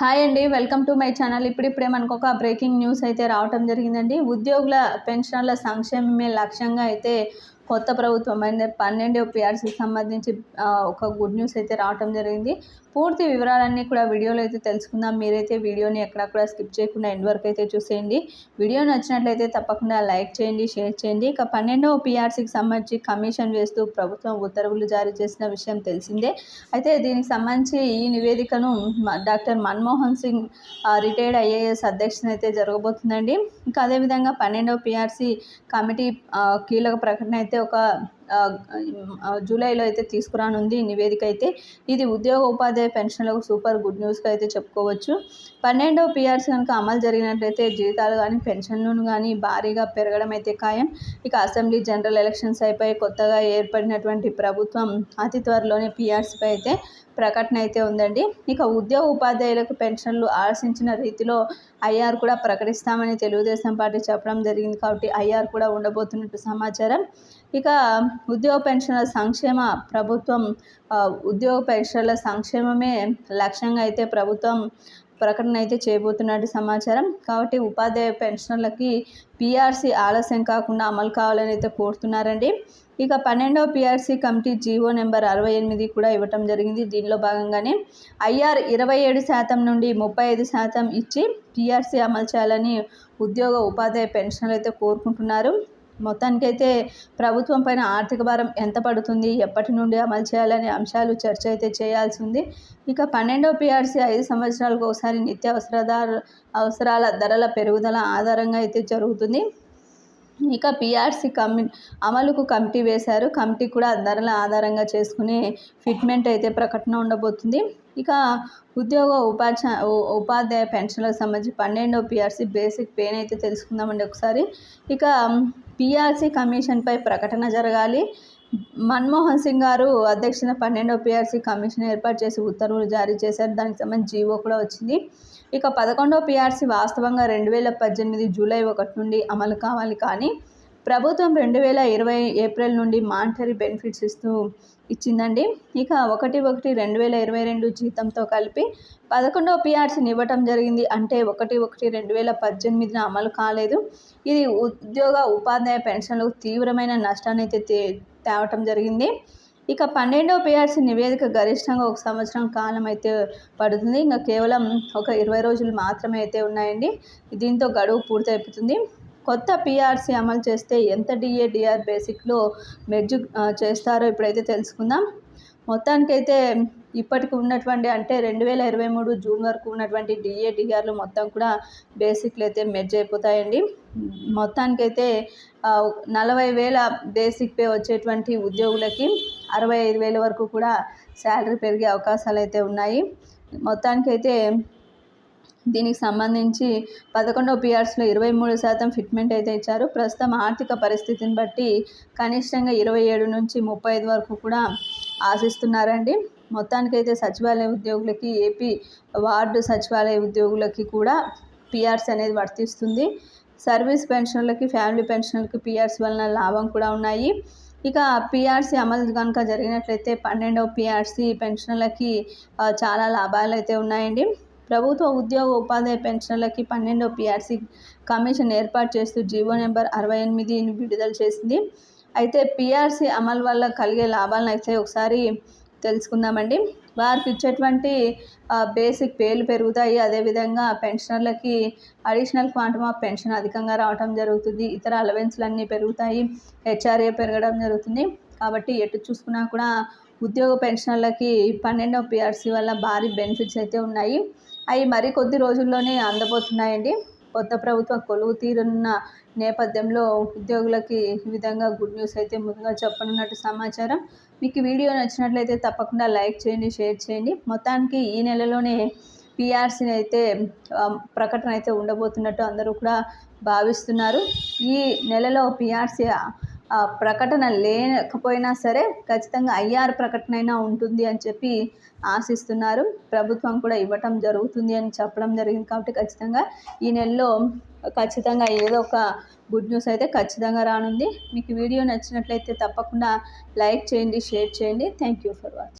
Hi అండి welcome to my channel. ఇప్పుడిప్పుడే మనకు ఒక బ్రేకింగ్ న్యూస్ అయితే రావటం జరిగిందండి. ఉద్యోగుల పెన్షన్ల సంక్షేమమే లక్ష్యంగా అయితే కొత్త ప్రభుత్వం అంటే పన్నెండు పిఆర్సీకి సంబంధించి ఒక గుడ్ న్యూస్ అయితే రావటం జరిగింది. పూర్తి వివరాలన్నీ కూడా వీడియోలో అయితే తెలుసుకుందాం. మీరైతే వీడియోని ఎక్కడక్కడ స్కిప్ చేయకుండా ఎండ్ వరకు అయితే చూసేయండి. వీడియో నచ్చినట్లయితే తప్పకుండా లైక్ చేయండి షేర్ చేయండి. ఇక పన్నెండవ పిఆర్సీకి సంబంధించి కమిషన్ వేస్తూ ప్రభుత్వం ఉత్తర్వులు జారీ చేసిన విషయం తెలిసిందే. అయితే దీనికి సంబంధించి ఈ నివేదికను doctor Manmohan Singh retired I A S అధ్యక్షుని అయితే జరగబోతుందండి. ఇంకా అదేవిధంగా పన్నెండవ పిఆర్సీ కమిటీ కీలక ప్రకటన అయితే ఒక జూలైలో అయితే తీసుకురానుంది నివేదిక అయితే. ఇది ఉద్యోగ ఉపాధ్యాయ పెన్షన్లకు సూపర్ గుడ్ న్యూస్గా అయితే చెప్పుకోవచ్చు. పన్నెండవ పిఆర్సీ కనుక అమలు జరిగినట్లయితే జీతాలు కానీ పెన్షన్లను కానీ భారీగా పెరగడం అయితే ఖాయం. ఇక అసెంబ్లీ జనరల్ ఎలక్షన్స్ అయిపోయి కొత్తగా ఏర్పడినటువంటి ప్రభుత్వం అతి త్వరలోనే పిఆర్సీపై అయితే ప్రకటన అయితే ఉందండి. ఇక ఉద్యోగ ఉపాధ్యాయులకు పెన్షన్లు ఆశించిన రీతిలో ఐఆర్ కూడా ప్రకటిస్తామని తెలుగుదేశం పార్టీ చెప్పడం జరిగింది. కాబట్టి ఐఆర్ కూడా ఉండబోతున్నట్టు సమాచారం. ఇక ఉద్యోగ పెన్షన్ల సంక్షేమ ప్రభుత్వం ఉద్యోగ పెన్షన్ల సంక్షేమమే లక్ష్యంగా అయితే ప్రభుత్వం ప్రకటన అయితే చేయబోతున్నట్టు సమాచారం. కాబట్టి ఉపాధ్యాయ పెన్షన్లకి పీఆర్సీ ఆలస్యం కాకుండా అమలు కావాలని అయితే కోరుతున్నారండి. ఇక పన్నెండవ పిఆర్సీ కమిటీ జీవో నెంబర్ అరవై ఎనిమిది కూడా ఇవ్వటం జరిగింది. దీనిలో భాగంగానే ఐఆర్ ఇరవై ఏడు శాతం నుండి ముప్పై ఐదు శాతం ఇచ్చి పిఆర్సీ అమలు చేయాలని ఉద్యోగ ఉపాధ్యాయ పెన్షన్లు అయితే కోరుకుంటున్నారు. మొత్తానికైతే ప్రభుత్వం పైన ఆర్థిక భారం ఎంత పడుతుంది ఎప్పటి నుండి అమలు చేయాలనే అంశాలు చర్చ అయితే చేయాల్సి ఉంది. ఇక పన్నెండవ పిఆర్సీ ఐదు సంవత్సరాలకు ఒకసారి నిత్యావసర అవసరాల ధరల పెరుగుదల ఆధారంగా అయితే జరుగుతుంది. ఇక పిఆర్సీ కమి అమలుకు కమిటీ వేశారు. కమిటీ కూడా ధరల ఆధారంగా చేసుకునే ఫిట్మెంట్ అయితే ప్రకటన ఉండబోతుంది. ఇక ఉద్యోగ ఉపాధ్యా ఉపాధ్యాయ పెన్షన్లకు సంబంధించి పన్నెండవ పిఆర్సీ బేసిక్ పేన్ అయితే తెలుసుకుందామండి ఒకసారి. ఇక పిఆర్సీ కమిషన్పై ప్రకటన జరగాలి. మన్మోహన్ సింగ్ గారు అధ్యక్షన పన్నెండవ పిఆర్సీ కమిషన్ ఏర్పాటు చేసి ఉత్తర్వులు జారీ చేశారు. దానికి సంబంధించి జీవో కూడా వచ్చింది. ఇక పదకొండవ పిఆర్సీ వాస్తవంగా రెండు వేల పద్దెనిమిది జూలై ఒకటి నుండి అమలు కావాలి కానీ ప్రభుత్వం రెండు వేల ఇరవై ఏప్రిల్ నుండి మానిటరీ బెనిఫిట్స్ ఇస్తూ ఇచ్చిందండి. ఇక ఒకటి ఒకటి రెండు వేల ఇరవై రెండు జీతంతో కలిపి పదకొండవ పిఆర్సీని ఇవ్వటం జరిగింది. అంటే ఒకటి ఒకటి రెండు వేల పద్దెనిమిదిన అమలు కాలేదు. ఇది ఉద్యోగ ఉపాధ్యాయ పెన్షన్లకు తీవ్రమైన నష్టాన్ని అయితే తే తేవటం జరిగింది. ఇక పన్నెండవ పిఆర్సీ నివేదిక గరిష్టంగా ఒక సంవత్సరం కాలం అయితే పడుతుంది. ఇంకా కేవలం ఒక ఇరవై రోజులు మాత్రమే అయితే ఉన్నాయండి. దీంతో గడువు పూర్తయిపోతుంది. కొత్త పిఆర్సీ అమలు చేస్తే ఎంత డిఏడిఆర్ బేసిక్లో మెర్జ్ చేస్తారో ఇప్పుడైతే తెలుసుకుందాం. మొత్తానికైతే ఇప్పటికి ఉన్నటువంటి అంటే రెండు వేల ఇరవై మూడు జూన్ వరకు ఉన్నటువంటి డిఏడిఆర్లు మొత్తం కూడా బేసిక్లు అయితే మెర్జ్ అయిపోతాయండి. మొత్తానికైతే నలభై వేల బేసిక్ పే వచ్చేటువంటి ఉద్యోగులకి అరవై ఐదు వేల వరకు కూడా శాలరీ పెరిగే అవకాశాలు అయితే ఉన్నాయి. మొత్తానికైతే దీనికి సంబంధించి పదకొండవ పిఆర్స్లో ఇరవై మూడు శాతం ఫిట్మెంట్ అయితే ఇచ్చారు. ప్రస్తుతం ఆర్థిక పరిస్థితిని బట్టి కనిష్టంగా ఇరవై ఏడు నుంచి ముప్పై ఐదు వరకు కూడా ఆశిస్తున్నారండి. మొత్తానికైతే సచివాలయ ఉద్యోగులకి ఏపీ వార్డు సచివాలయ ఉద్యోగులకి కూడా పిఆర్సీ అనేది వర్తిస్తుంది. సర్వీస్ పెన్షన్లకి ఫ్యామిలీ పెన్షన్లకి పిఆర్సీ వలన లాభం కూడా ఉన్నాయి. ఇక పిఆర్సీ అమలు కనుక జరిగినట్లయితే పన్నెండవ పిఆర్సీ పెన్షన్లకి చాలా లాభాలు అయితే ఉన్నాయండి. ప్రభుత్వ ఉద్యోగ ఉపాధి పెన్షన్లకి పన్నెండో పిఆర్సీ కమిషన్ ఏర్పాటు చేస్తూ జీవో నెంబర్ అరవై ఎనిమిదిని విడుదల చేసింది. అయితే పిఆర్సీ అమలు వల్ల కలిగే లాభాలను అయితే ఒకసారి తెలుసుకుందామండి. వారికి ఇచ్చేటువంటి బేసిక్ పేలు పెరుగుతాయి. అదేవిధంగా పెన్షనర్లకి అడిషనల్ క్వాంటమ్ ఆఫ్ పెన్షన్ అధికంగా రావడం జరుగుతుంది. ఇతర అలవెన్స్లు అన్నీ పెరుగుతాయి. హెచ్ఆర్ఏ పెరగడం జరుగుతుంది. కాబట్టి ఎటు చూసుకున్నా కూడా ఉద్యోగ పెన్షనర్లకి పన్నెండవ పిఆర్సీ వల్ల భారీ బెనిఫిట్స్ అయితే ఉన్నాయి. అవి మరి కొద్ది రోజుల్లోనే అందబోతున్నాయండి. కొత్త ప్రభుత్వం కొలువు తీరున్న నేపథ్యంలో ఉద్యోగులకి ఈ విధంగా గుడ్ న్యూస్ అయితే ముందుగా చెప్పనున్నట్టు సమాచారం. మీకు వీడియో నచ్చినట్లయితే తప్పకుండా లైక్ చేయండి షేర్ చేయండి. మొత్తానికి ఈ నెలలోనే పిఆర్సీని అయితే ప్రకటన అయితే ఉండబోతున్నట్టు అందరూ కూడా భావిస్తున్నారు. ఈ నెలలో పిఆర్సీ ప్రకటన లేకపోయినా సరే ఖచ్చితంగా ఐఆర్ ప్రకటన అయినా ఉంటుంది అని చెప్పి ఆశిస్తున్నారు. ప్రభుత్వం కూడా ఇవ్వటం జరుగుతుంది అని చెప్పడం జరిగింది కాబట్టి ఖచ్చితంగా ఈ నెలలో ఖచ్చితంగా ఏదో ఒక గుడ్ న్యూస్ అయితే ఖచ్చితంగా రానుంది. మీకు వీడియో నచ్చినట్లయితే తప్పకుండా లైక్ చేయండి షేర్ చేయండి. Thank you for watching